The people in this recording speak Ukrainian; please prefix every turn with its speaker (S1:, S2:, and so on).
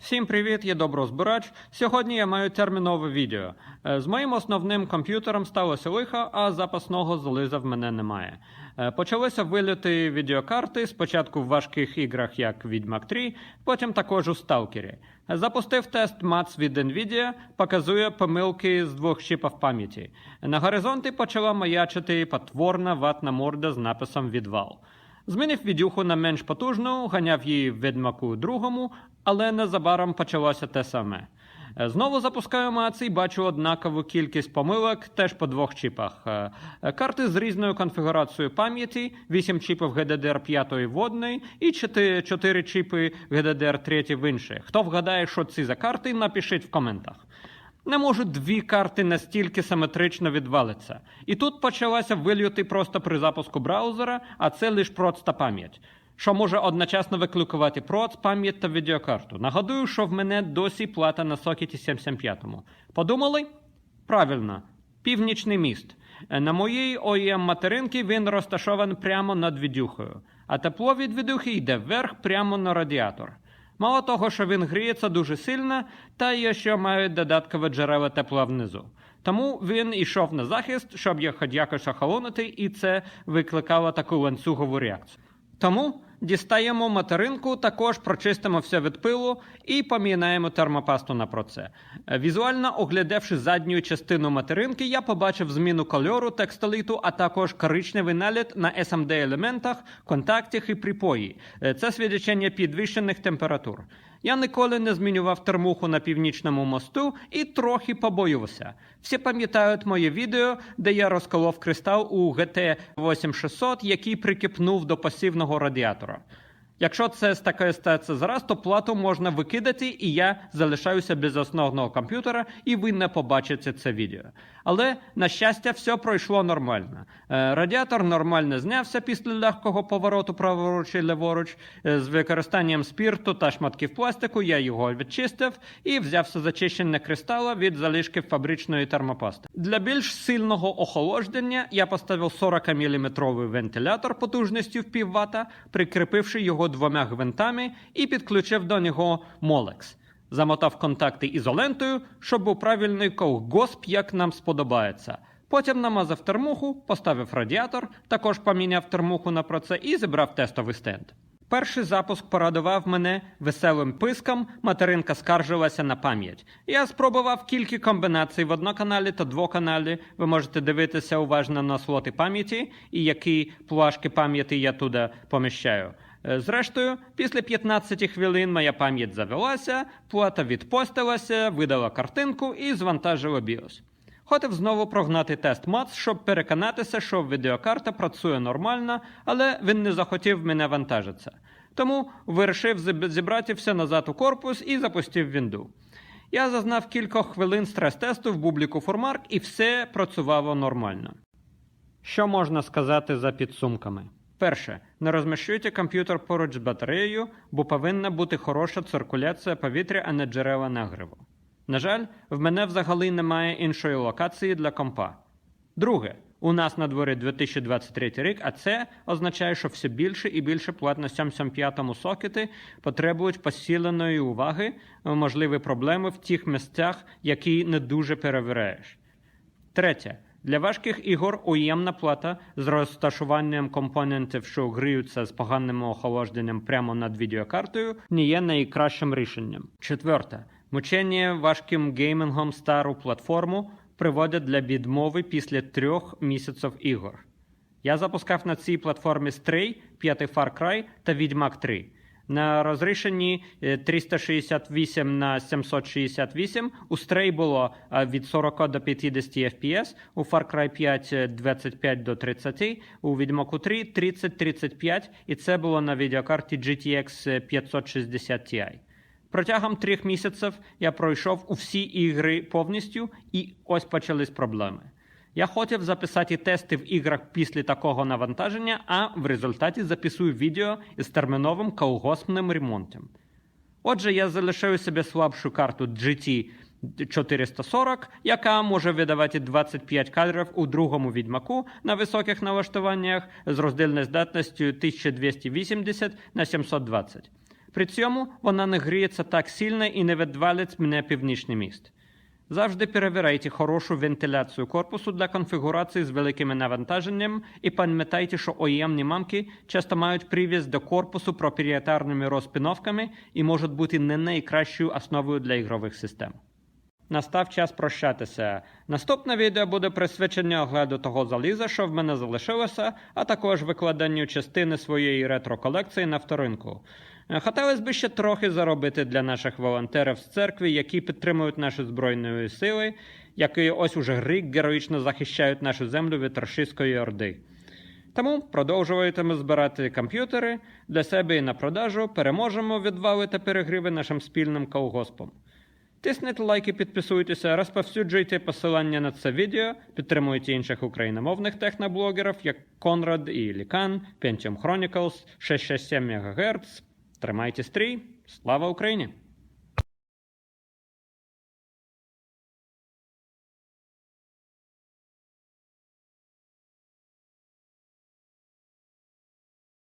S1: Всім привіт, я Доброзбирач. Сьогодні я маю термінове відео. Е, З моїм основним комп'ютером сталося лихо, а запасного заліза в мене немає. Е, Почалися виліти відеокарти, спочатку в важких іграх, як Відьмак 3, потім також у Сталкері. Запустив тест МАЦ від Nvidia, показує помилки з двох чіпів пам'яті. На горизонті почала маячити потворна ватна морда з написом відвал. Змінив відюху на менш потужну, ганяв її в відьмаку другому, але незабаром почалося те саме. Е, Знову запускаю маці і бачу однакову кількість помилок теж по двох чіпах. Е, е, Карти з різною конфігурацією пам'яті, 8 чіпів GDDR 5 водної і 4, 4 чіпи GDDR 3 в інших. Хто вгадає, що ці за карти, напишіть в коментах. Не можуть дві карти настільки симетрично відвалитися. І тут почалася вильоти просто при запуску браузера, а це лише проц та пам'ять, що може одночасно викликувати проц, пам'ять та відеокарту. Нагадую, що в мене досі плата на сокеті 775. Подумали? Правильно, північний міст. Е, На моїй OEM материнці він розташований прямо над відюхою, а тепло від відюхи йде вверх прямо на радіатор. Мало того, що він гріється дуже сильно, та й ще мають додаткове джерело тепла внизу. Тому він йшов на захист, щоб їх хоч якось охолонити, і це викликало таку ланцюгову реакцію. Тому дістаємо материнку, також прочистимо все від пилу і поміняємо термопасту на проце. Е, Візуально оглядавши задню частину материнки, я побачив зміну кольору текстоліту, а також коричневий наліт на SMD елементах, контактах і припої. Е, Це свідчення підвищених температур. Я ніколи не змінював термуху на північному мосту і трохи побоювався. Всі пам'ятають моє відео, де я розколов кристал у GT 8600, який прикипнув до пасивного радіатора. Якщо це з такою стається зараз, то плату можна викидати, і я залишаюся без основного комп'ютера, і ви не побачите це відео. Але, на щастя, все пройшло нормально. Е, Радіатор нормально знявся після легкого повороту праворуч і ліворуч. Е, З використанням спірту та шматків пластику я його відчистив і взявся за чищення кристала від залишків фабричної термопасти. Для більш сильного охолодження я поставив 40 мм вентилятор потужністю в пів вата, прикріпивши його двома гвинтами і підключив до нього молекс. Замотав контакти ізолентою, щоб був правильний ковгосп, як нам сподобається. Потім намазав термуху, поставив радіатор, також поміняв термуху на проце і зібрав тестовий стенд. Перший запуск порадував мене веселим писком, материнка скаржилася на пам'ять. Я спробував кілька комбінацій в одноканалі та двоканалі. Ви можете дивитися уважно на слоти пам'яті і які плашки пам'яті я туди поміщаю. Е, Зрештою, після 15 хвилин моя пам'ять завелася, плата відпостилася, видала картинку і звантажила BIOS. Хотів знову прогнати тест МАЦ, щоб переконатися, що відеокарта працює нормально, але він не захотів мене вантажитися. Тому вирішив зіб- зібрати все назад у корпус і запустив вінду. Я зазнав кілька хвилин стрес-тесту в бубліку Формарк і все працювало нормально. Що можна сказати за підсумками? Перше, не розміщуйте комп'ютер поруч з батареєю, бо повинна бути хороша циркуляція повітря, а не джерела нагріву. На жаль, в мене взагалі немає іншої локації для компа. Друге, у нас на дворі 2023 рік, а це означає, що все більше і більше плат на 775 сокети потребують посиленої уваги, можливі проблеми в тих місцях, які не дуже перевіряєш. Третє. Для важких ігор уємна плата з розташуванням компонентів, що гріються з поганим охолодженням прямо над відеокартою, не є найкращим рішенням. Четверте. Мучення важким геймінгом стару платформу приводять для відмови після трьох місяців ігор. Я запускав на цій платформі Stray, 5 Far Cry та Відьмак 3. На розрішенні е, 368 на 768 у Stray було е, від 40 до 50 FPS, у Far Cry 5 е, 25 до 30, у Відьмаку 3 30-35, і це було на відеокарті GTX 560 Ti. Протягом трьох місяців я пройшов усі ігри повністю, і ось почались проблеми. Я хотів записати тести в іграх після такого навантаження, а в результаті записую відео із терміновим колгоспним ремонтом. Отже, я залишаю собі слабшу карту GT 440, яка може видавати 25 кадрів у другому відьмаку на високих налаштуваннях з роздільною здатністю 1280 на 720. При цьому вона не гріється так сильно і не відвалить мене північний міст. Завжди перевіряйте хорошу вентиляцію корпусу для конфігурації з великими навантаженням і пам'ятайте, що OEM мамки часто мають привіз до корпусу проприєтарними розпіновками і можуть бути не найкращою основою для ігрових систем. Настав час прощатися. Наступне відео буде присвячене огляду того заліза, що в мене залишилося, а також викладанню частини своєї ретро-колекції на вторинку. Е, Хотілося б ще трохи заробити для наших волонтерів з церкви, які підтримують наші збройні сили, які ось уже рік героїчно захищають нашу землю від рашистської орди. Тому продовжуємо збирати комп'ютери для себе і на продажу. Переможемо відвалити перегриви нашим спільним колгоспом. Тисніть лайки, підписуйтеся, розповсюджуйте посилання на це відео, підтримуйте інших україномовних техноблогерів, як Конрад і Лікан, Pentium Chronicles, 667 МГц. Тримайте стрій! Слава Україні!